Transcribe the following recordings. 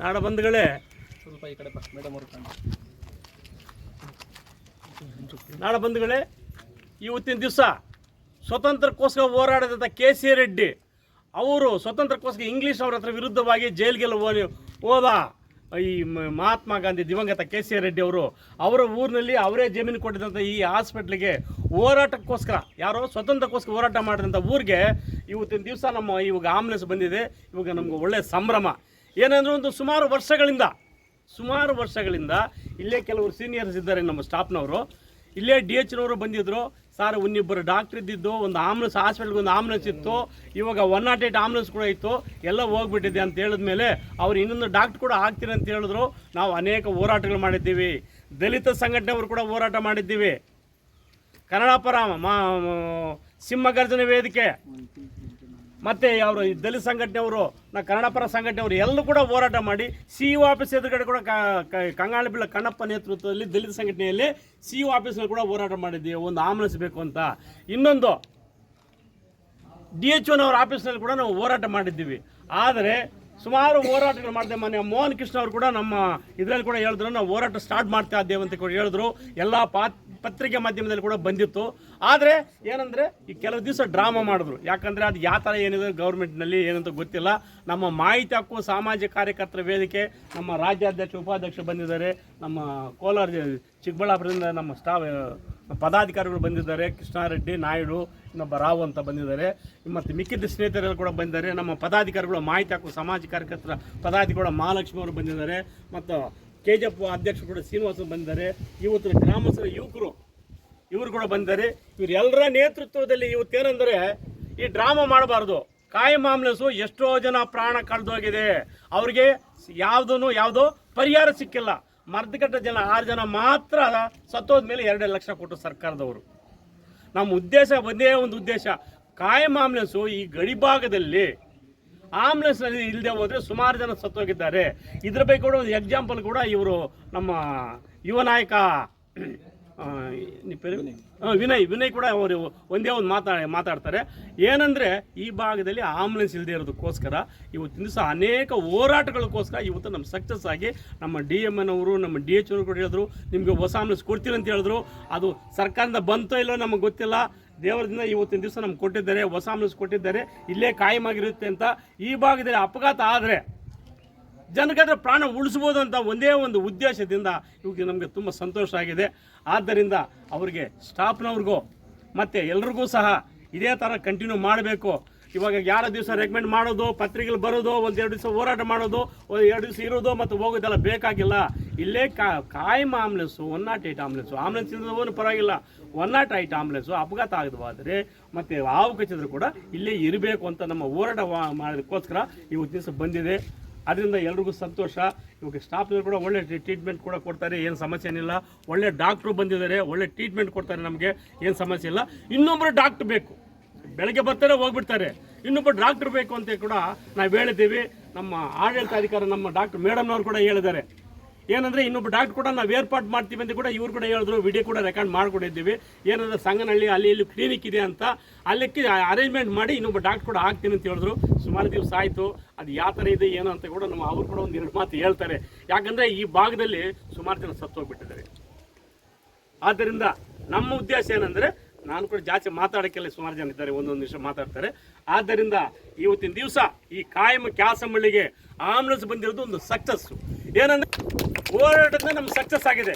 ನಾಡ ಬಂಧುಗಳೇ ಸ್ವಲ್ಪ ಈ ಕಡೆ ಬಾ ಮೇಡಮ್ ಅವ್ರು ಕಾಣಿ ನಾಡ ಬಂಧುಗಳೇ, ಇವತ್ತಿನ ದಿವಸ ಸ್ವತಂತ್ರಕ್ಕೋಸ್ಕರ ಹೋರಾಡಿದಂಥ ಕೆ ಸಿ ರೆಡ್ಡಿ ಅವರು ಸ್ವತಂತ್ರಕ್ಕೋಸ್ಕರ ಇಂಗ್ಲೀಷ್ ಅವರ ಹತ್ರ ವಿರುದ್ಧವಾಗಿ ಜೈಲಿಗೆಲ್ಲ ಹೋದ ಈ ಮಹಾತ್ಮ ಗಾಂಧಿ ದಿವಂಗತ ಕೆ ಸಿ ರೆಡ್ಡಿ ಅವರು. ಅವರ ಊರಿನಲ್ಲಿ ಅವರೇ ಜಮೀನು ಕೊಟ್ಟಿದ್ದಂಥ ಈ ಹಾಸ್ಪಿಟ್ಲಿಗೆ ಹೋರಾಟಕ್ಕೋಸ್ಕರ, ಯಾರೋ ಸ್ವತಂತ್ರಕ್ಕೋಸ್ಕರ ಹೋರಾಟ ಮಾಡಿದಂಥ ಊರಿಗೆ ಇವತ್ತಿನ ದಿವಸ ನಮ್ಮ ಇವಾಗ ಆಂಬುಲೆನ್ಸ್ ಬಂದಿದೆ. ಇವಾಗ ನಮ್ಗೆ ಒಳ್ಳೆಯ ಸಂಭ್ರಮ. ಏನಂದ್ರೆ ಒಂದು ಸುಮಾರು ವರ್ಷಗಳಿಂದ ಸುಮಾರು ವರ್ಷಗಳಿಂದ ಇಲ್ಲೇ ಕೆಲವರು ಸೀನಿಯರ್ಸ್ ಇದ್ದಾರೆ ನಮ್ಮ ಸ್ಟಾಫ್ನವರು. ಇಲ್ಲೇ ಡಿ ಎಚ್ನವರು ಬಂದಿದ್ರು. ಸರ್ ಒಂದಿಬ್ಬರು ಡಾಕ್ಟ್ರ್ ಇದ್ದಿದ್ದು, ಒಂದು ಆಂಬುಲೆನ್ಸ್ ಹಾಸ್ಪಿಟ್ಲ್ಗೆ ಒಂದು ಆಂಬುಲೆನ್ಸ್ ಇತ್ತು. ಇವಾಗ ಒನ್ ನಾಟ್ ಏಟ್ ಆಂಬುಲೆನ್ಸ್ ಕೂಡ ಇತ್ತು. ಎಲ್ಲ ಹೋಗ್ಬಿಟ್ಟಿದೆ ಅಂತ ಹೇಳಿದ ಮೇಲೆ ಅವ್ರು ಇನ್ನೊಂದು ಡಾಕ್ಟ್ರ್ ಕೂಡ ಆಗ್ತೀರಿ ಅಂತ ಹೇಳಿದ್ರು. ನಾವು ಅನೇಕ ಹೋರಾಟಗಳು ಮಾಡಿದ್ದೀವಿ. ದಲಿತ ಸಂಘಟನೆಯವರು ಕೂಡ ಹೋರಾಟ ಮಾಡಿದ್ದೀವಿ. ಕನ್ನಡ ಪರ ಮಾ, ಸಿಂಹಗರ್ಜನ ವೇದಿಕೆ. ಮತ್ತೆ ಅವರು ದಲಿತ ಸಂಘಟನೆಯವರು, ನಾ ಕನ್ನಡ ಪರ ಸಂಘಟನೆಯವರು ಎಲ್ಲರೂ ಕೂಡ ಹೋರಾಟ ಮಾಡಿ ಸಿ ಇ ಆಫೀಸ್ ಎದುರುಗಡೆ ಕೂಡ ಕ- ಕ- ಕಂಗಾಳಿಬಿಳ್ಳ ಕಣ್ಣಪ್ಪ ನೇತೃತ್ವದಲ್ಲಿ ದಲಿತ ಸಂಘಟನೆಯಲ್ಲಿ ಸಿ ಇ ಆಫೀಸ್ನಲ್ಲಿ ಕೂಡ ಹೋರಾಟ ಮಾಡಿದ್ದೀವಿ, ಒಂದು ಆಂಬುಲೆನ್ಸ್ ಬೇಕು ಅಂತ. ಇನ್ನೊಂದು, ಡಿ ಎಚ್ ಒನವ್ರ ಆಫೀಸ್ನಲ್ಲಿ ಕೂಡ ನಾವು ಹೋರಾಟ ಮಾಡಿದ್ದೀವಿ. ಆದರೆ ಸುಮಾರು ಹೋರಾಟಗಳು ಮಾಡಿದೆ ಮೊನ್ನೆ ಮೋಹನ್ ಕೃಷ್ಣ ಅವರು ಕೂಡ ನಮ್ಮ ಇದರಲ್ಲಿ ಕೂಡ ಹೇಳಿದ್ರು, ನಾವು ಹೋರಾಟ ಸ್ಟಾರ್ಟ್ ಮಾಡ್ತಾ ಇದ್ದೇವೆ ಅಂತ ಕೂಡ ಹೇಳಿದ್ರು. ಎಲ್ಲ ಪಾತ್ ಪತ್ರಿಕೆ ಮಾಧ್ಯಮದಲ್ಲಿ ಕೂಡ ಬಂದಿತ್ತು. ಆದರೆ ಏನಂದರೆ ಈ ಕೆಲವು ದಿವಸ ಡ್ರಾಮಾ ಮಾಡಿದ್ರು. ಯಾಕಂದರೆ ಅದು ಯಾವ ಥರ ಏನಿದೆ ಗೌರ್ಮೆಂಟ್ನಲ್ಲಿ ಏನಂತ ಗೊತ್ತಿಲ್ಲ. ನಮ್ಮ ಮಾಹಿತಿ ಹಕ್ಕು ಸಾಮಾಜಿಕ ಕಾರ್ಯಕರ್ತರ ವೇದಿಕೆ, ನಮ್ಮ ರಾಜ್ಯಾಧ್ಯಕ್ಷ, ಉಪಾಧ್ಯಕ್ಷ ಬಂದಿದ್ದಾರೆ. ನಮ್ಮ ಕೋಲಾರ, ಚಿಕ್ಕಬಳ್ಳಾಪುರದಿಂದ ನಮ್ಮ ಸ್ಟಾಫ್ ಪದಾಧಿಕಾರಿಗಳು ಬಂದಿದ್ದಾರೆ, ಕೃಷ್ಣಾರೆಡ್ಡಿ, ನಾಯ್ಡು, ಇನ್ನೊಬ್ಬ ರಾವ್ ಅಂತ ಬಂದಿದ್ದಾರೆ. ಮತ್ತು ಮಿಕ್ಕಿದ ಸ್ನೇಹಿತರೆಲ್ಲ ಕೂಡ ಬಂದಿದ್ದಾರೆ. ನಮ್ಮ ಪದಾಧಿಕಾರಿಗಳು ಮಾಹಿತಿ ಹಾಕುವ ಸಮಾಜ ಕಾರ್ಯಕರ್ತರ ಪದಾಧಿಕಾರಿಗಳು ಮಹಾಲಕ್ಷ್ಮಿ ಅವರು ಬಂದಿದ್ದಾರೆ. ಮತ್ತು ಕೆ ಜಿ ಎಫ್ ಅಧ್ಯಕ್ಷರು ಕೂಡ ಶ್ರೀನಿವಾಸ ಬಂದಿದ್ದಾರೆ. ಇವತ್ತು ಗ್ರಾಮಸ್ಥರ, ಯುವಕರು, ಇವರು ಕೂಡ ಬಂದಿದ್ದಾರೆ. ಇವರೆಲ್ಲರ ನೇತೃತ್ವದಲ್ಲಿ ಇವತ್ತೇನೆಂದರೆ ಈ ಡ್ರಾಮಾ ಮಾಡಬಾರ್ದು. ಕಾಯಂ ಆಂಬುಲೆನ್ಸು ಎಷ್ಟೋ ಜನ ಪ್ರಾಣ ಕಳೆದೋಗಿದೆ. ಅವ್ರಿಗೆ ಯಾವುದೂ ಯಾವುದೋ ಪರಿಹಾರ ಸಿಕ್ಕಿಲ್ಲ. ಮರ್ದಗಟ್ಟ ಜನ, ಆರು ಜನ ಮಾತ್ರ ಸತ್ತೋದ ಮೇಲೆ ಎರಡು ಲಕ್ಷ ಕೊಟ್ಟು ಸರ್ಕಾರದವರು. ನಮ್ಮ ಉದ್ದೇಶ ಒಂದೇ ಒಂದು ಉದ್ದೇಶ. ಕಾಯಂ ಆಂಬುಲೆನ್ಸು ಈ ಗಡಿ ಭಾಗದಲ್ಲಿ ಆಂಬುಲೆನ್ಸ್ನಲ್ಲಿ ಇಲ್ಲದೆ ಹೋದರೆ ಸುಮಾರು ಜನ ಸತ್ತೋಗಿದ್ದಾರೆ. ಇದ್ರ ಬಗ್ಗೆ ಕೂಡ ಒಂದು ಎಕ್ಸಾಂಪಲ್ ಕೂಡ ಇವರು ನಮ್ಮ ಯುವ ನಾಯಕ ಪೇರು? ವಿನಯ್. ವಿನಯ್. ಕೂಡ ಅವರು ಒಂದೇ ಒಂದು ಮಾತಾ ಮಾತಾಡ್ತಾರೆ. ಏನಂದರೆ ಈ ಭಾಗದಲ್ಲಿ ಆಂಬುಲೆನ್ಸ್ ಇಲ್ಲದೆ ಇರೋದಕ್ಕೋಸ್ಕರ ಇವತ್ತಿನ ದಿವಸ ಅನೇಕ ಹೋರಾಟಗಳಿಗೋಸ್ಕರ ಇವತ್ತು ನಮ್ಮ ಸಕ್ಸಸ್ ಆಗಿ ನಮ್ಮ ಡಿ ಎಂ ಎನ್ ಅವರು ನಮ್ಮ ಡಿ ಎಚ್ ಅವರು ಕೂಡ ಹೇಳಿದ್ರು ನಿಮಗೆ ಹೊಸ ಆಂಬುಲೆನ್ಸ್ ಕೊಡ್ತೀರಿ ಅಂತ ಹೇಳಿದ್ರು. ಅದು ಸರ್ಕಾರದಿಂದ ಬಂತೋ ಇಲ್ಲೋ ನಮಗೆ ಗೊತ್ತಿಲ್ಲ. ದೇವರದಿಂದ ಇವತ್ತಿನ ದಿವಸ ನಮ್ಗೆ ಕೊಟ್ಟಿದ್ದಾರೆ ಹೊಸ ಆಂಬುಲೆನ್ಸ್ ಕೊಟ್ಟಿದ್ದಾರೆ. ಇಲ್ಲೇ ಕಾಯಮಾಗಿರುತ್ತೆ ಅಂತ ಈ ಭಾಗದಲ್ಲಿ ಅಪಘಾತ ಆದರೆ ಜನಗದ ಪ್ರಾಣ ಉಳಿಸ್ಬೋದು ಅಂತ ಒಂದೇ ಒಂದು ಉದ್ದೇಶದಿಂದ ಇವಾಗ ನಮಗೆ ತುಂಬ ಸಂತೋಷ ಆಗಿದೆ. ಆದ್ದರಿಂದ ಅವರಿಗೆ ಸ್ಟಾಫ್ನವ್ರಿಗೂ ಮತ್ತು ಎಲ್ರಿಗೂ ಸಹ ಇದೇ ಥರ ಕಂಟಿನ್ಯೂ ಮಾಡಬೇಕು. ಇವಾಗ ಯಾರ ದಿವಸ ರೆಕಮೆಂಡ್ ಮಾಡೋದು ಪತ್ರಿಕೆಗಳು ಬರೋದು, ಒಂದು ಎರಡು ದಿವಸ ಹೋರಾಟ ಮಾಡೋದು, ಒಂದು ಎರಡು ದಿವಸ ಇರೋದು ಮತ್ತು ಹೋಗೋದೆಲ್ಲ ಬೇಕಾಗಿಲ್ಲ. ಇಲ್ಲೇ ಕಾಯಂ ambulance one nought eight ambulance ambulance ಇಲ್ಲದವನು ಪರವಾಗಿಲ್ಲ. ಒನ್ ನಾಟ್ ಏಯ್ಟ್ ಆಂಬುಲೆನ್ಸು ಅಪಘಾತ ಆಗದವಾದರೆ ಮತ್ತು ಹಾವು ಕಚ್ಚಿದ್ರು ಕೂಡ ಇಲ್ಲೇ ಇರಬೇಕು ಅಂತ ನಮ್ಮ ಹೋರಾಟ ಮಾಡೋದಕ್ಕೋಸ್ಕರ ಇವತ್ತು ದಿವಸ ಬಂದಿದೆ. ಅದರಿಂದ ಎಲ್ರಿಗೂ ಸಂತೋಷ. ಇವಾಗ ಸ್ಟಾಫ್ನವ್ರು ಕೂಡ ಒಳ್ಳೆ ಟ್ರೀಟ್ಮೆಂಟ್ ಕೂಡ ಕೊಡ್ತಾರೆ, ಏನು ಸಮಸ್ಯೆ ಏನಿಲ್ಲ. ಒಳ್ಳೆ ಡಾಕ್ಟ್ರು ಬಂದಿದ್ದಾರೆ, ಒಳ್ಳೆ ಟ್ರೀಟ್ಮೆಂಟ್ ಕೊಡ್ತಾರೆ ನಮಗೆ, ಏನು ಸಮಸ್ಯೆ ಇಲ್ಲ. ಇನ್ನೊಬ್ಬರು ಡಾಕ್ಟ್ರ್ ಬೇಕು. ಬೆಳಗ್ಗೆ ಬರ್ತಾರೆ, ಹೋಗ್ಬಿಡ್ತಾರೆ. ಇನ್ನೊಬ್ಬರು ಡಾಕ್ಟ್ರ್ ಬೇಕು ಅಂತ ಕೂಡ ನಾವು ಹೇಳಿದ್ದೀವಿ. ನಮ್ಮ ಆಡಳಿತಾಧಿಕಾರಿ ನಮ್ಮ ಡಾಕ್ಟರ್ ಮೇಡಮ್ನವರು ಕೂಡ ಹೇಳಿದ್ದಾರೆ. ಏನಂದ್ರೆ ಇನ್ನೊಬ್ಬ ಡಾಕ್ಟರ್ ಕೂಡ ನಾವು ಏರ್ಪಾಟ್ ಮಾಡ್ತೀವಿ ಅಂತ ಕೂಡ ಇವ್ರು ಕೂಡ ಹೇಳಿದ್ರು. ವಿಡಿಯೋ ಕೂಡ ರೆಕಾರ್ಡ್ ಮಾಡಿಕೊಂಡಿದ್ದೀವಿ. ಏನಂದ್ರೆ ಸಂಗನಹಳ್ಳಿ ಅಲ್ಲಿ ಇಲ್ಲಿ ಕ್ಲಿನಿಕ್ ಇದೆ ಅಂತ. ಅಲ್ಲಿಕ್ಕೆ ಅರೇಂಜ್ಮೆಂಟ್ ಮಾಡಿ ಇನ್ನೊಬ್ಬ ಡಾಕ್ಟರ್ ಕೂಡ ಹಾಕ್ತೀನಿ ಅಂತ ಹೇಳಿದ್ರು. ಸುಮಾರು ದಿವಸ ಆಯಿತು. ಅದು ಯಾವ ಥರ ಇದೆ, ಏನು ಅಂತ ಕೂಡ ನಮ್ಮ ಅವ್ರು ಕೂಡ ಒಂದು ಎರಡು ಮಾತು ಹೇಳ್ತಾರೆ. ಯಾಕಂದ್ರೆ ಈ ಭಾಗದಲ್ಲಿ ಸುಮಾರು ಜನ ಸತ್ತೋಗ್ಬಿಟ್ಟಿದ್ದಾರೆ. ಆದ್ದರಿಂದ ನಮ್ಮ ಉದ್ದೇಶ ಏನಂದ್ರೆ ನಾನು ಕೂಡ ಜಾಸ್ತಿ ಮಾತಾಡೋಕ್ಕೆಲ್ಲ ಸುಮಾರು ಜನ ಇದ್ದಾರೆ. ಒಂದೊಂದು ನಿಮಿಷ ಮಾತಾಡ್ತಾರೆ. ಆದ್ದರಿಂದ ಇವತ್ತಿನ ದಿವಸ ಈ ಕಾಯಂ ಕ್ಯಾಸಂಬಳ್ಳಿಗೆ ಆಂಬುಲೆನ್ಸ್ ಬಂದಿರೋದು ಒಂದು ಸಕ್ಸಸ್ಸು ಏನಂದ್ರೆ ಹೋರಾಟದಿಂದ ನಮ್ಮ ಸಕ್ಸಸ್ ಆಗಿದೆ.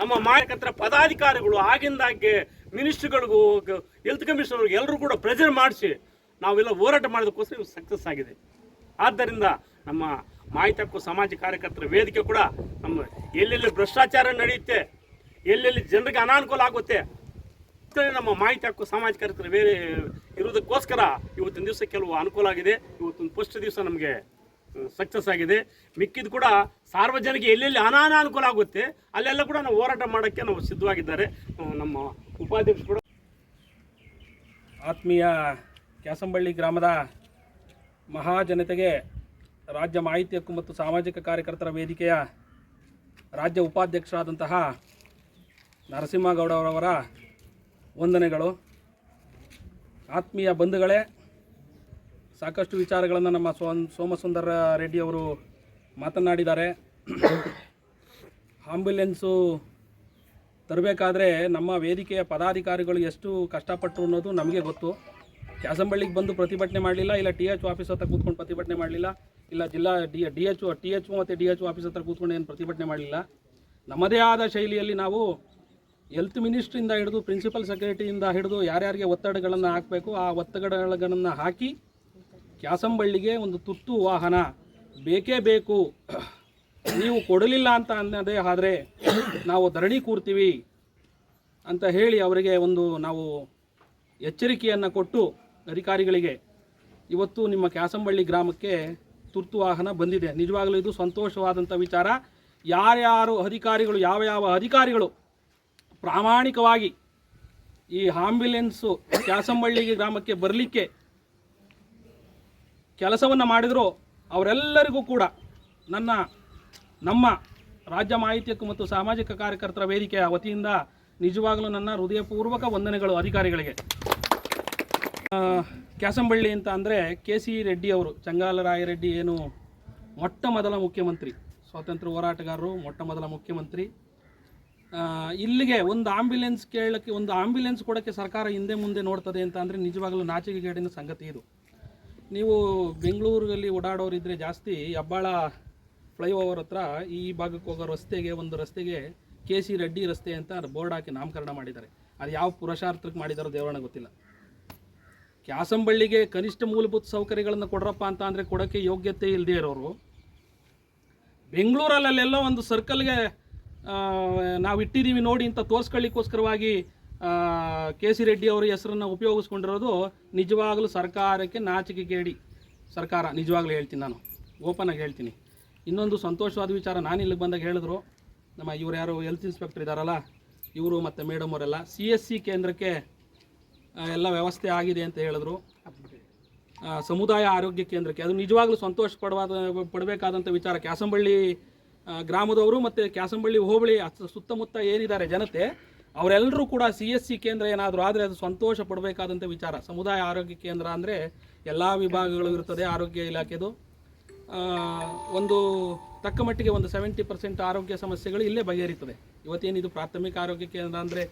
ನಮ್ಮ ಮಾಯಕತ್ರ ಪದಾಧಿಕಾರಿಗಳು ಆಗಿಂದಾಗೆ ಮಿನಿಸ್ಟ್ರಿಗಳಿಗೂ ಹೆಲ್ತ್ ಕಮಿಷನರ್ಗೂ ಎಲ್ಲರೂ ಕೂಡ ಪ್ರೆಸರ್ ಮಾಡಿಸಿ ನಾವೆಲ್ಲ ಹೋರಾಟ ಮಾಡೋದಕ್ಕೋಸ್ಕರ ಇವು ಸಕ್ಸಸ್ ಆಗಿದೆ. ಆದ್ದರಿಂದ ನಮ್ಮ ಮಾಹಿತಿ ಹಕ್ಕು ಸಮಾಜ ಕಾರ್ಯಕರ್ತರ ವೇದಿಕೆ ಕೂಡ ನಮ್ಮ ಎಲ್ಲೆಲ್ಲಿ ಭ್ರಷ್ಟಾಚಾರ ನಡೆಯುತ್ತೆ, ಎಲ್ಲೆಲ್ಲಿ ಜನರಿಗೆ ಅನಾನುಕೂಲ ಆಗುತ್ತೆ ನಮ್ಮ ಮಾಹಿತಿ ಹಕ್ಕು ಸಮಾಜ ಕಾರ್ಯಕರ್ತರ ಬೇರೆ ಇರೋದಕ್ಕೋಸ್ಕರ ಇವತ್ತಿನ ದಿವಸ ಕೆಲವು ಅನುಕೂಲ ಆಗಿದೆ. ಇವತ್ತೊಂದು ಫಸ್ಟ್ ದಿವಸ ನಮಗೆ ಸಕ್ಸಸ್ ಆಗಿದೆ. ಮಿಕ್ಕಿದ ಕೂಡ ಸಾರ್ವಜನಿಕ ಎಲ್ಲೆಲ್ಲಿ ಅನಾನುಕೂಲ ಆಗುತ್ತೆ, ಅಲ್ಲೆಲ್ಲ ಕೂಡ ನಾವು ಹೋರಾಟ ಮಾಡೋಕ್ಕೆ ನಾವು ಸಿದ್ಧವಾಗಿದ್ದಾರೆ. ನಮ್ಮ ಉಪಾಧ್ಯಕ್ಷ ಕೂಡ ಆತ್ಮೀಯ ಕ್ಯಾಸಂಬಳ್ಳಿ ಗ್ರಾಮದ ಮಹಾಜನತೆಗೆ ರಾಜ್ಯ ಮಾಹಿತಿ ಹಕ್ಕು ಮತ್ತು ಸಾಮಾಜಿಕ ಕಾರ್ಯಕರ್ತರ ವೇದಿಕೆಯ ರಾಜ್ಯ ಉಪಾಧ್ಯಕ್ಷರಾದಂತಹ ನರಸಿಂಹಗೌಡರವರ ವಂದನೆಗಳು. ಆತ್ಮೀಯ ಬಂಧುಗಳೇ ಸಾಕಷ್ಟು ವಿಚಾರಗಳನ್ನು ನಮ್ಮ ಸೋನ್ ಸೋಮಸುಂದರ ರೆಡ್ಡಿ ಅವರು ಮಾತನಾಡಿದ್ದಾರೆ. ಆಂಬ್ಯುಲೆನ್ಸು ತರಬೇಕಾದ್ರೆ ನಮ್ಮ ವೇದಿಕೆಯ ಪದಾಧಿಕಾರಿಗಳು ಎಷ್ಟು ಕಷ್ಟಪಟ್ಟರು ಅನ್ನೋದು ನಮಗೆ ಗೊತ್ತು. ಕ್ಯಾಸಂಬಳ್ಳಿಗೆ ಬಂದು ಪ್ರತಿಭಟನೆ ಮಾಡಲಿಲ್ಲ, ಇಲ್ಲ ಟಿ ಎಚ್ ಆಫೀಸ್ ಹತ್ರ ಕೂತ್ಕೊಂಡು ಪ್ರತಿಭಟನೆ ಮಾಡಲಿಲ್ಲ, ಇಲ್ಲ ಜಿಲ್ಲಾ D D H T H ಮತ್ತು ಡಿ ಎಚ್ ಆಫೀಸ್ ಹತ್ರ ಕೂತ್ಕೊಂಡು ಏನು ಪ್ರತಿಭಟನೆ ಮಾಡಲಿಲ್ಲ. ನಮ್ಮದೇ ಆದ ಶೈಲಿಯಲ್ಲಿ ನಾವು ಹೆಲ್ತ್ ಮಿನಿಸ್ಟ್ರಿಂದ ಹಿಡಿದು ಪ್ರಿನ್ಸಿಪಲ್ ಸೆಕ್ರೆಟರಿಯಿಂದ ಹಿಡಿದು ಯಾರ್ಯಾರಿಗೆ ಒತ್ತಡಗಳನ್ನು ಹಾಕಬೇಕು, ಆ ಒತ್ತಡಗಳನ್ನು ಹಾಕಿ ಕ್ಯಾಸಂಬಳ್ಳಿಗೆ ಒಂದು ತುರ್ತು ವಾಹನ ಬೇಕೇ ಬೇಕು. ನೀವು ಕೊಡಲಿಲ್ಲ ಅಂತ ಅನ್ನೋದೇ ಆದರೆ ನಾವು ಧರಣಿ ಕೂರ್ತೀವಿ ಅಂತ ಹೇಳಿ ಅವರಿಗೆ ಒಂದು ನಾವು ಎಚ್ಚರಿಕೆಯನ್ನು ಕೊಟ್ಟು ಅಧಿಕಾರಿಗಳಿಗೆ ಇವತ್ತು ನಿಮ್ಮ ಕ್ಯಾಸಂಬಳ್ಳಿ ಗ್ರಾಮಕ್ಕೆ ತುರ್ತು ವಾಹನ ಬಂದಿದೆ. ನಿಜವಾಗಲೂ ಇದು ಸಂತೋಷವಾದಂಥ ವಿಚಾರ. ಯಾರ್ಯಾರು ಅಧಿಕಾರಿಗಳು, ಯಾವ ಯಾವ ಅಧಿಕಾರಿಗಳು ಪ್ರಾಮಾಣಿಕವಾಗಿ ಈ ಆಂಬ್ಯುಲೆನ್ಸು ಕ್ಯಾಸಂಬಳ್ಳಿ ಗ್ರಾಮಕ್ಕೆ ಬರಲಿಕ್ಕೆ ಕೆಲಸವನ್ನು ಮಾಡಿದ್ರು ಅವರೆಲ್ಲರಿಗೂ ಕೂಡ ನನ್ನ, ನಮ್ಮ ರಾಜ್ಯ ಮಾಹಿತಿ ಹಕ್ಕು ಮತ್ತು ಸಾಮಾಜಿಕ ಕಾರ್ಯಕರ್ತರ ವೇದಿಕೆಯ ವತಿಯಿಂದ ನಿಜವಾಗಲೂ ನನ್ನ ಹೃದಯಪೂರ್ವಕ ವಂದನೆಗಳು ಅಧಿಕಾರಿಗಳಿಗೆ. ಕ್ಯಾಸಂಬಳ್ಳಿ ಅಂತ ಅಂದರೆ ಕೆ ಸಿ ರೆಡ್ಡಿ ಅವರು, ಚಂಗಾಲರಾಯರೆಡ್ಡಿ ಏನು ಮೊಟ್ಟ ಮೊದಲ ಮುಖ್ಯಮಂತ್ರಿ, ಸ್ವಾತಂತ್ರ್ಯ ಹೋರಾಟಗಾರರು, ಮೊಟ್ಟ ಮೊದಲ ಮುಖ್ಯಮಂತ್ರಿ. ಇಲ್ಲಿಗೆ ಒಂದು ಆಂಬ್ಯುಲೆನ್ಸ್ ಕೇಳಕ್ಕೆ, ಒಂದು ಆಂಬ್ಯುಲೆನ್ಸ್ ಕೊಡೋಕ್ಕೆ ಸರ್ಕಾರ ಹಿಂದೆ ಮುಂದೆ ನೋಡ್ತದೆ ಅಂತ ಅಂದರೆ ನಿಜವಾಗಲೂ ನಾಚಿಕೆಗೇಡಿನ ಸಂಗತಿ ಇದು. ನೀವು ಬೆಂಗಳೂರಲ್ಲಿ ಓಡಾಡೋರಿದ್ರೆ ಜಾಸ್ತಿ ಹೆಬ್ಬಾಳ ಫ್ಲೈಓವರ್ ಹತ್ರ ಈ ಭಾಗಕ್ಕೆ ಹೋಗೋ ರಸ್ತೆಗೆ, ಒಂದು ರಸ್ತೆಗೆ ಕೆ ಸಿ ರೆಡ್ಡಿ ರಸ್ತೆ ಅಂತ ಬೋರ್ಡ್ ಹಾಕಿ ನಾಮಕರಣ ಮಾಡಿದ್ದಾರೆ. ಅದು ಯಾವ ಪುರುಷಾರ್ಥಕ್ಕೆ ಮಾಡಿದಾರೋ ದೇವರಣ ಗೊತ್ತಿಲ್ಲ. ಕ್ಯಾಸಂಬಳ್ಳಿಗೆ ಕನಿಷ್ಠ ಮೂಲಭೂತ ಸೌಕರ್ಯಗಳನ್ನು ಕೊಡ್ರಪ್ಪ ಅಂತ ಅಂದರೆ ಕೊಡೋಕ್ಕೆ ಯೋಗ್ಯತೆ ಇಲ್ಲದೆ ಇರೋರು. ಬೆಂಗಳೂರಲ್ಲೆಲ್ಲೋ ಒಂದು ಸರ್ಕಲ್ಗೆ ನಾವು ಇಟ್ಟಿದ್ದೀವಿ ನೋಡಿ ಅಂತ ತೋರಿಸ್ಕೊಳ್ಳಿಕ್ಕೋಸ್ಕರವಾಗಿ ಕೆ ಸಿ ರೆಡ್ಡಿ ಅವರ ಹೆಸರನ್ನು ಉಪಯೋಗಿಸ್ಕೊಂಡಿರೋದು ನಿಜವಾಗಲೂ ಸರ್ಕಾರಕ್ಕೆ ನಾಚಿಕೆಗೇಡಿ. ಸರ್ಕಾರ, ನಿಜವಾಗ್ಲೂ ಹೇಳ್ತೀನಿ ನಾನು. ಓಪನ್ ಆಗಿ ಹೇಳ್ತೀನಿ. ಇನ್ನೊಂದು ಸಂತೋಷವಾದ ವಿಚಾರ ನಾನು ಇಲ್ಲಿಗೆ ಬಂದಾಗ ಹೇಳಿದ್ರು. ನಮ್ಮ ಇವರು ಯಾರು ಹೆಲ್ತ್ ಇನ್ಸ್ಪೆಕ್ಟರ್ ಇದ್ದಾರಲ್ಲ ಇವರು ಮತ್ತು ಮೇಡಮ್ ಅವರೆಲ್ಲ ಸಿ ಎಸ್ ಸಿ ಕೇಂದ್ರಕ್ಕೆ ಎಲ್ಲ ವ್ಯವಸ್ಥೆ ಆಗಿದೆ ಅಂತ ಹೇಳಿದ್ರು. ಸಮುದಾಯ ಆರೋಗ್ಯ ಕೇಂದ್ರಕ್ಕೆ. ಅದು ನಿಜವಾಗ್ಲೂ ಸಂತೋಷ ಪಡವಾದ ಪಡಬೇಕಾದಂಥ ವಿಚಾರ ಕ್ಯಾಸಂಬಳ್ಳಿ ಗ್ರಾಮದವರು ಮತ್ತು ಕ್ಯಾಸಂಬಳ್ಳಿ, ಹೋಬಳಿ ಸುತ್ತಮುತ್ತ ಏನಿದ್ದಾರೆ ಜನತೆ ಅವರೆಲ್ಲರೂ ಕೂಡ ಸಿ ಎಸ್ ಸಿ ಕೇಂದ್ರ ಏನಾದರೂ ಆದರೆ ಅದು ಸಂತೋಷ ಪಡಬೇಕಾದಂಥ ವಿಚಾರ. ಸಮುದಾಯ ಆರೋಗ್ಯ ಕೇಂದ್ರ ಅಂದರೆ ಎಲ್ಲ ವಿಭಾಗಗಳು ಇರ್ತದೆ ಆರೋಗ್ಯ ಇಲಾಖೆದು. ಒಂದು ತಕ್ಕ ಮಟ್ಟಿಗೆ ಒಂದು ಸೆವೆಂಟಿ ಪರ್ಸೆಂಟ್ ಆರೋಗ್ಯ ಸಮಸ್ಯೆಗಳು ಇಲ್ಲೇ ಬಗೆಹರಿತದೆ. ಇವತ್ತೇನಿದು ಪ್ರಾಥಮಿಕ ಆರೋಗ್ಯ ಕೇಂದ್ರ ಅಂದರೆ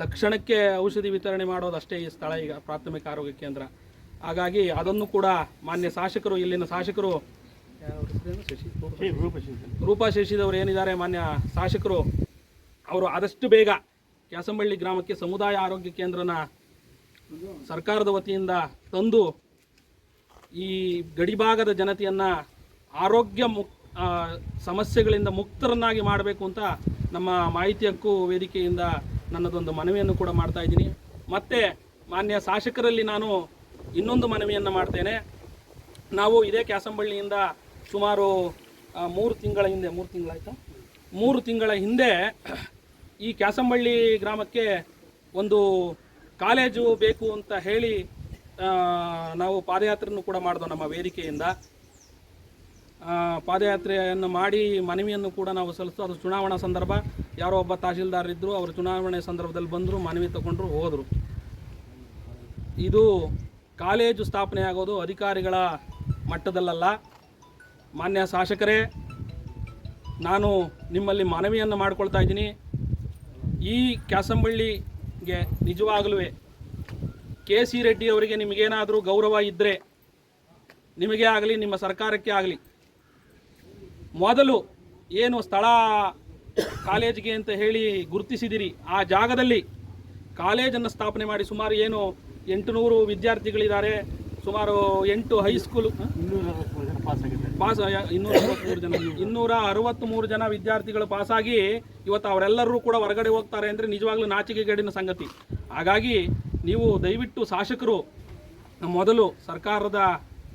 ತಕ್ಷಣಕ್ಕೆ ಔಷಧಿ ವಿತರಣೆ ಮಾಡೋದು ಅಷ್ಟೇ ಈ ಸ್ಥಳ ಈಗ ಪ್ರಾಥಮಿಕ ಆರೋಗ್ಯ ಕೇಂದ್ರ. ಹಾಗಾಗಿ ಅದನ್ನು ಕೂಡ ಮಾನ್ಯ ಶಾಸಕರು ಇಲ್ಲಿನ ಶಾಸಕರು ರೂಪಾ ಶಶಿದವರು ಏನಿದ್ದಾರೆ ಮಾನ್ಯ ಶಾಸಕರು ಅವರು ಆದಷ್ಟು ಬೇಗ ಕ್ಯಾಸಂಬಳ್ಳಿ ಗ್ರಾಮಕ್ಕೆ ಸಮುದಾಯ ಆರೋಗ್ಯ ಕೇಂದ್ರನ ಸರ್ಕಾರದ ವತಿಯಿಂದ ತಂದು ಈ ಗಡಿಭಾಗದ ಜನತೆಯನ್ನು ಆರೋಗ್ಯ ಮುಕ್ ಸಮಸ್ಯೆಗಳಿಂದ ಮುಕ್ತರನ್ನಾಗಿ ಮಾಡಬೇಕು ಅಂತ ನಮ್ಮ ಮಾಹಿತಿ ಹಕ್ಕು ವೇದಿಕೆಯಿಂದ ನನ್ನದೊಂದು ಮನವಿಯನ್ನು ಕೂಡ ಮಾಡ್ತಾ ಇದ್ದೀನಿ. ಮತ್ತು ಮಾನ್ಯ ಶಾಸಕರಲ್ಲಿ ನಾನು ಇನ್ನೊಂದು ಮನವಿಯನ್ನು ಮಾಡ್ತೇನೆ. ನಾವು ಇದೇ ಕ್ಯಾಸಂಬಳ್ಳಿಯಿಂದ ಸುಮಾರು ಮೂರು ತಿಂಗಳ ಹಿಂದೆ, ಮೂರು ತಿಂಗಳಾಯ್ತಾ? ಮೂರು ತಿಂಗಳ ಹಿಂದೆ ಈ ಕ್ಯಾಸಂಬಳ್ಳಿ ಗ್ರಾಮಕ್ಕೆ ಒಂದು ಕಾಲೇಜು ಬೇಕು ಅಂತ ಹೇಳಿ ನಾವು ಪಾದಯಾತ್ರೆಯನ್ನು ಕೂಡ ಮಾಡಿದೋ ನಮ್ಮ ವೇದಿಕೆಯಿಂದ. ಪಾದಯಾತ್ರೆಯನ್ನು ಮಾಡಿ ಮನವಿಯನ್ನು ಕೂಡ ನಾವು ಸಲ್ಲಿಸ್ತು ಅದು ಚುನಾವಣಾ ಸಂದರ್ಭ. ಯಾರೋ ಒಬ್ಬ ತಹಶೀಲ್ದಾರ್ ಇದ್ದರು ಅವರು ಚುನಾವಣೆ ಸಂದರ್ಭದಲ್ಲಿ ಬಂದರು, ಮನವಿ ತಗೊಂಡ್ರು, ಹೋದರು. ಇದು ಕಾಲೇಜು ಸ್ಥಾಪನೆ ಆಗೋದು ಅಧಿಕಾರಿಗಳ ಮಟ್ಟದಲ್ಲಲ್ಲ. ಮಾನ್ಯ ಶಾಸಕರೇ, ನಾನು ನಿಮ್ಮಲ್ಲಿ ಮನವಿಯನ್ನು ಮಾಡ್ಕೊಳ್ತಾ ಇದ್ದೀನಿ. ಈ ಕ್ಯಾಸಂಬಳ್ಳಿಗೆ ನಿಜವಾಗಲೂ ಕೆ ಸಿ ರೆಡ್ಡಿ ಅವರಿಗೆ ನಿಮಗೇನಾದರೂ ಗೌರವ ಇದ್ದರೆ ನಿಮಗೆ ಆಗಲಿ, ನಿಮ್ಮ ಸರ್ಕಾರಕ್ಕೆ ಆಗಲಿ, ಮೊದಲು ಏನು ಸ್ಥಳ, ಕಾಲೇಜಿಗೆ ಅಂತ ಹೇಳಿ ಗುರುತಿಸಿದಿರಿ. ಆ ಜಾಗದಲ್ಲಿ ಕಾಲೇಜನ್ನು ಸ್ಥಾಪನೆ ಮಾಡಿ ಸುಮಾರು ಏನು ಎಂಟುನೂರು ವಿದ್ಯಾರ್ಥಿಗಳಿದ್ದಾರೆ. ಸುಮಾರು ಎಂಟು ಹೈಸ್ಕೂಲ್ ಪಾಸ್ ಇನ್ನೂರ ಅರವತ್ತ್ಮೂರು ಜನ. ಇನ್ನೂರ ಅರವತ್ತ್ಮೂರು ಜನ ವಿದ್ಯಾರ್ಥಿಗಳು ಪಾಸಾಗಿ ಇವತ್ತು ಅವರೆಲ್ಲರೂ ಕೂಡ ಹೊರಗಡೆ ಹೋಗ್ತಾರೆ ಅಂದರೆ ನಿಜವಾಗ್ಲೂ ನಾಚಿಕೆಗೇಡಿನ ಸಂಗತಿ. ಹಾಗಾಗಿ ನೀವು ದಯವಿಟ್ಟು ಶಾಸಕರು ಮೊದಲು ಸರ್ಕಾರದ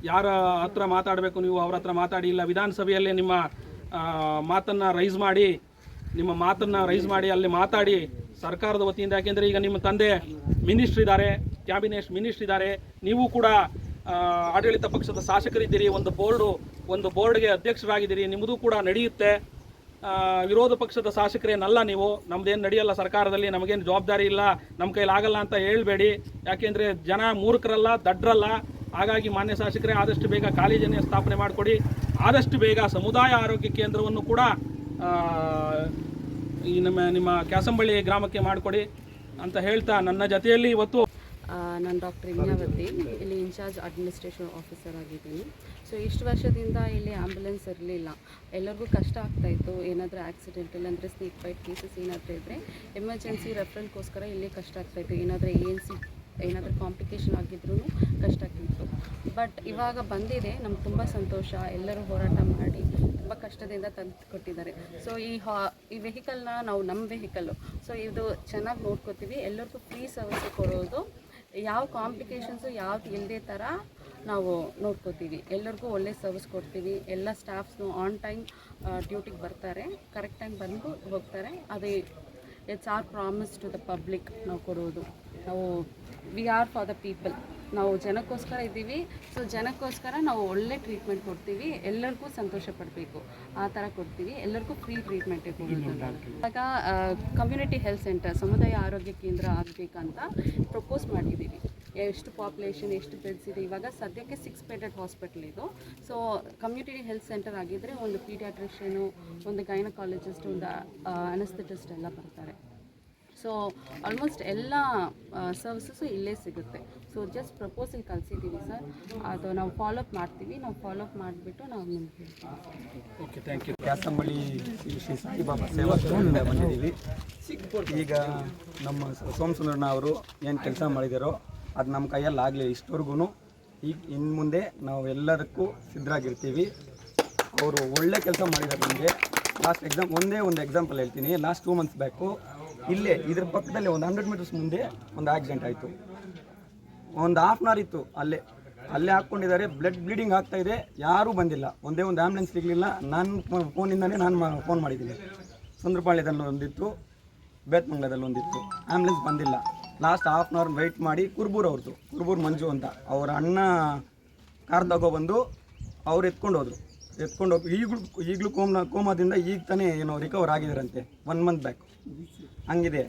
ಯಾರ ಹತ್ರ ಮಾತಾಡಬೇಕು ನೀವು ಅವ್ರ ಹತ್ರ ಮಾತಾಡಿ, ಇಲ್ಲ ವಿಧಾನಸಭೆಯಲ್ಲೇ ನಿಮ್ಮ ಮಾತನ್ನು ರೈಸ್ ಮಾಡಿ, ನಿಮ್ಮ ಮಾತನ್ನು ರೈಸ್ ಮಾಡಿ, ಅಲ್ಲಿ ಮಾತಾಡಿ ಸರ್ಕಾರದ ವತಿಯಿಂದ. ಯಾಕೆಂದರೆ ಈಗ ನಿಮ್ಮ ತಂದೆ ಮಿನಿಸ್ಟ್ರ್ ಇದ್ದಾರೆ ಕ್ಯಾಬಿನೆಟ್ ಮಿನಿಸ್ಟ್ರ್ ಇದ್ದಾರೆ. ನೀವು ಕೂಡ ಆಡಳಿತ ಪಕ್ಷದ ಶಾಸಕರಿದ್ದೀರಿ, ಒಂದು ಬೋರ್ಡು ಒಂದು ಬೋರ್ಡ್ಗೆ ಅಧ್ಯಕ್ಷರಾಗಿದ್ದೀರಿ, ನಿಮ್ಮದು ಕೂಡ ನಡೆಯುತ್ತೆ. ವಿರೋಧ ಪಕ್ಷದ ಶಾಸಕರೇನಲ್ಲ ನೀವು. ನಮ್ದೇನು ನಡೆಯಲ್ಲ ಸರ್ಕಾರದಲ್ಲಿ, ನಮಗೇನು ಜವಾಬ್ದಾರಿ ಇಲ್ಲ ನಮ್ಮ ಕೈಲಾಗಲ್ಲ ಅಂತ ಹೇಳ್ಬೇಡಿ. ಯಾಕೆಂದರೆ ಜನ ಮೂರ್ಖರಲ್ಲ, ದಡ್ರಲ್ಲ. ಹಾಗಾಗಿ ಮಾನ್ಯ ಶಾಸಕರೇ ಆದಷ್ಟು ಬೇಗ ಕಾಲೇಜನ್ನೇ ಸ್ಥಾಪನೆ ಮಾಡಿಕೊಡಿ. ಆದಷ್ಟು ಬೇಗ ಸಮುದಾಯ ಆರೋಗ್ಯ ಕೇಂದ್ರವನ್ನು ಕೂಡ ಈ ನಮ್ಮ, ನಿಮ್ಮ ಕ್ಯಾಸಂಬಳ್ಳಿ ಗ್ರಾಮಕ್ಕೆ ಮಾಡಿಕೊಡಿ ಅಂತ ಹೇಳ್ತಾ ನನ್ನ ಜೊತೆಯಲ್ಲಿ ಇವತ್ತು ನಾನು ಡಾಕ್ಟರ್ ಇಂಜಾವತಿ ಇಲ್ಲಿ ಇನ್ಚಾರ್ಜ್ ಅಡ್ಮಿನಿಸ್ಟ್ರೇಷನ್ ಆಫೀಸರ್ ಆಗಿದ್ದೀನಿ. ಸೊ ಇಷ್ಟು ವರ್ಷದಿಂದ ಇಲ್ಲಿ ಆ್ಯಂಬುಲೆನ್ಸ್ ಇರಲಿಲ್ಲ. ಎಲ್ಲರಿಗೂ ಕಷ್ಟ ಆಗ್ತಾಯಿತ್ತು ಏನಾದರೂ ಆಕ್ಸಿಡೆಂಟ್ ಇಲ್ಲಾಂದರೆ ಸ್ನೇಕ್ ಬೈಟ್ ಕೇಸಸ್ ಏನಾದರೂ ಇದ್ದರೆ ಎಮರ್ಜೆನ್ಸಿ ರೆಫರಲ್ಗೋಸ್ಕರ ಇಲ್ಲಿ ಕಷ್ಟ ಆಗ್ತಾಯಿತ್ತು ಏನಾದರೂ ಎನ್ ಸಿ ಏನಾದರೂ ಕಾಂಪ್ಲಿಕೇಶನ್ ಆಗಿದ್ರೂ ಕಷ್ಟ ಆಗ್ತಿತ್ತು ಬಟ್ ಇವಾಗ ಬಂದಿದೆ. ನಮ್ಗೆ ತುಂಬ ಸಂತೋಷ. ಎಲ್ಲರೂ ಹೋರಾಟ ಮಾಡಿ ತುಂಬ ಕಷ್ಟದಿಂದ ತಂದು ಕೊಟ್ಟಿದ್ದಾರೆ ಸೊ ಈ ಹಾ, ಈ ವೆಹಿಕಲ್ನ ನಾವು ನಮ್ಮ ವೆಹಿಕಲ್ಲು. ಸೊ ಇದು ಚೆನ್ನಾಗಿ ನೋಡ್ಕೋತೀವಿ. ಎಲ್ಲರಿಗೂ ಫ್ರೀ ಸರ್ವಿಸ್ ಕೊಡೋದು ಯಾವ ಕಾಂಪ್ಲಿಕೇಶನ್ಸು ಯಾವ್ದು ಇಲ್ಲದೆ ಥರ ನಾವು ನೋಡ್ಕೋತೀವಿ. ಎಲ್ಲರಿಗೂ ಒಳ್ಳೆ ಸರ್ವಿಸ್ ಕೊಡ್ತೀವಿ. ಎಲ್ಲ ಸ್ಟಾಫ್ಸ್ನು ಆನ್ ಟೈಮ್ ಡ್ಯೂಟಿಗೆ ಬರ್ತಾರೆ. ಕರೆಕ್ಟ್ ಟೈಮ್ ಬಂದು ಹೋಗ್ತಾರೆ. ಅದೇ it's are promise to the public ನಾವು ಕೊಡೋದು. ನಾವು we are for the people ನಾವು ಜನಕ್ಕೋಸ್ಕರ ಇದ್ದೀವಿ. ಸೊ ಜನಕ್ಕೋಸ್ಕರ ನಾವು ಒಳ್ಳೆ ಟ್ರೀಟ್ಮೆಂಟ್ ಕೊಡ್ತೀವಿ. ಎಲ್ಲರಿಗೂ ಸಂತೋಷ ಪಡಬೇಕು. ಆ ಥರ ಕೊಡ್ತೀವಿ. ಎಲ್ಲರಿಗೂ ಫ್ರೀ ಟ್ರೀಟ್ಮೆಂಟ್ ಕೊಡೋದು ಇವಾಗ ಕಮ್ಯುನಿಟಿ ಹೆಲ್ತ್ ಸೆಂಟರ್ ಸಮುದಾಯ ಆರೋಗ್ಯ ಕೇಂದ್ರ ಆಗಬೇಕಂತ ಪ್ರಪೋಸ್ ಮಾಡಿದ್ದೀವಿ. ಎಷ್ಟು ಪಾಪ್ಯುಲೇಷನ್ ಎಷ್ಟು ಬೆಡ್ಸ್ ಇದೆ. ಇವಾಗ ಸದ್ಯಕ್ಕೆ ಸಿಕ್ಸ್ ಬೆಡೆಡ್ ಹಾಸ್ಪಿಟಲ್ ಇದು. ಸೊ ಕಮ್ಯುನಿಟಿ ಹೆಲ್ತ್ ಸೆಂಟರ್ ಆಗಿದ್ದರೆ ಒಂದು ಪೀಡಿಯಾಟ್ರಿಷಿಯನು ಒಂದು ಗೈನಕಾಲಜಿಸ್ಟ್ ಒಂದು ಅನಸ್ಥೆಟಿಸ್ಟ್ ಎಲ್ಲ ಬರ್ತಾರೆ. ಸೊ ಆಲ್ಮೋಸ್ಟ್ ಎಲ್ಲ ಸರ್ವಿಸಸ್ಸು ಇಲ್ಲೇ ಸಿಗುತ್ತೆ. ಸೊ ಜಸ್ಟ್ ಪ್ರಪೋಸಲ್ ಕಳಿಸಿದ್ದೀವಿ ಸರ್ ಅದು ನಾವು ಫಾಲೋಅಪ್ ಮಾಡ್ತೀವಿ. ನಾವು ಫಾಲೋಅಪ್ ಮಾಡಿಬಿಟ್ಟು ನಾವು ನಿಮ್ಗೆ okay thank you Kyasamballi Shri Saibaba Seva ಬಂದಿದ್ದೀವಿ. ಈಗ ನಮ್ಮ ಸೋಮಸುಂದರಣ್ಣ ಅವರು ಏನು ಕೆಲಸ ಮಾಡಿದಾರೋ ಅದು ನಮ್ಮ ಕೈಯಲ್ಲಿ ಆಗಲಿ ಇಷ್ಟವರೆಗೂ ಈಗ ಇನ್ನು ಮುಂದೆ ನಾವು ಎಲ್ಲದಕ್ಕೂ ಸಿದ್ಧರಾಗಿರ್ತೀವಿ. ಅವರು ಒಳ್ಳೆ ಕೆಲಸ ಮಾಡಿದ್ದಾರೆ ನಮಗೆ. ಲಾಸ್ಟ್ ಎಕ್ಸಾಮ್ ಒಂದೇ ಒಂದು ಎಕ್ಸಾಂಪಲ್ ಹೇಳ್ತೀನಿ. ಲಾಸ್ಟ್ ಟೂ ಮಂತ್ಸ್ ಬ್ಯಾಕು ಇಲ್ಲೇ ಇದ್ರ ಪಕ್ಕದಲ್ಲಿ ಒಂದು ಹಂಡ್ರೆಡ್ ಮೀಟರ್ಸ್ ಮುಂದೆ ಒಂದು ಆಕ್ಸಿಡೆಂಟ್ ಆಯಿತು. ಒಂದು ಹಾಫ್ ಅನ್ ಅವರ್ ಇತ್ತು ಅಲ್ಲೇ. ಅಲ್ಲೇ ಹಾಕ್ಕೊಂಡಿದ್ದಾರೆ ಬ್ಲಡ್ ಬ್ಲೀಡಿಂಗ್ ಆಗ್ತಾ ಇದೆ, ಯಾರೂ ಬಂದಿಲ್ಲ. ಒಂದೇ ಒಂದು ಆ್ಯಂಬುಲೆನ್ಸ್ ಸಿಗಲಿಲ್ಲ. ನಾನು ಫೋನಿಂದಲೇ ನಾನು ಫೋನ್ ಮಾಡಿದ್ದೀನಿ. ಸುಂದ್ರಪಾಳ್ಯದಲ್ಲಿ ಒಂದಿತ್ತು, ಬೇತ್ಮಂಗ್ಲದಲ್ಲಿ ಒಂದಿತ್ತು. ಆ್ಯಂಬುಲೆನ್ಸ್ ಬಂದಿಲ್ಲ. Last half an hour wait ಮಾಡಿ ಕುರ್ಬೂರ್ ಅವ್ರದ್ದು, ಕುರ್ಬೂರ್ ಮಂಜು ಅಂತ. ಅವರ ಅಣ್ಣ ಕಾರ್ ತಗೊಬಂದು ಅವ್ರು ಎತ್ಕೊಂಡು ಹೋದ್ರು. ಎತ್ಕೊಂಡು ಹೋಗಿ ಈಗಲೂ ಈಗಲೂ ಕೋಮ ಕೋಮಾದಿಂದ ಈಗ ತಾನೇ ಏನೋ ರಿಕವರ್ ಆಗಿದ್ದಾರಂತೆ. ಒನ್ ಮಂತ್ ಬ್ಯಾಕ್ ಹಂಗಿದೆ.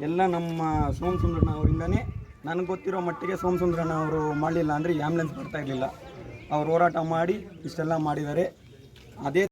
ಎಲ್ಲ ನಮ್ಮ ಸೋಮಸುಂದರಣ್ಣ ಅವರಿಂದನೇ ನನಗೆ ಗೊತ್ತಿರೋ ಮಟ್ಟಿಗೆ ಸೋಮಸುಂದರಣ್ಣ ಅವರು ಮಾಡಲಿಲ್ಲ ಅಂದರೆ ಆ್ಯಂಬುಲೆನ್ಸ್ ಬರ್ತಾ ಇರಲಿಲ್ಲ. ಅವ್ರು ಹೋರಾಟ ಮಾಡಿ ಇಷ್ಟೆಲ್ಲ ಮಾಡಿದ್ದಾರೆ. ಅದೇ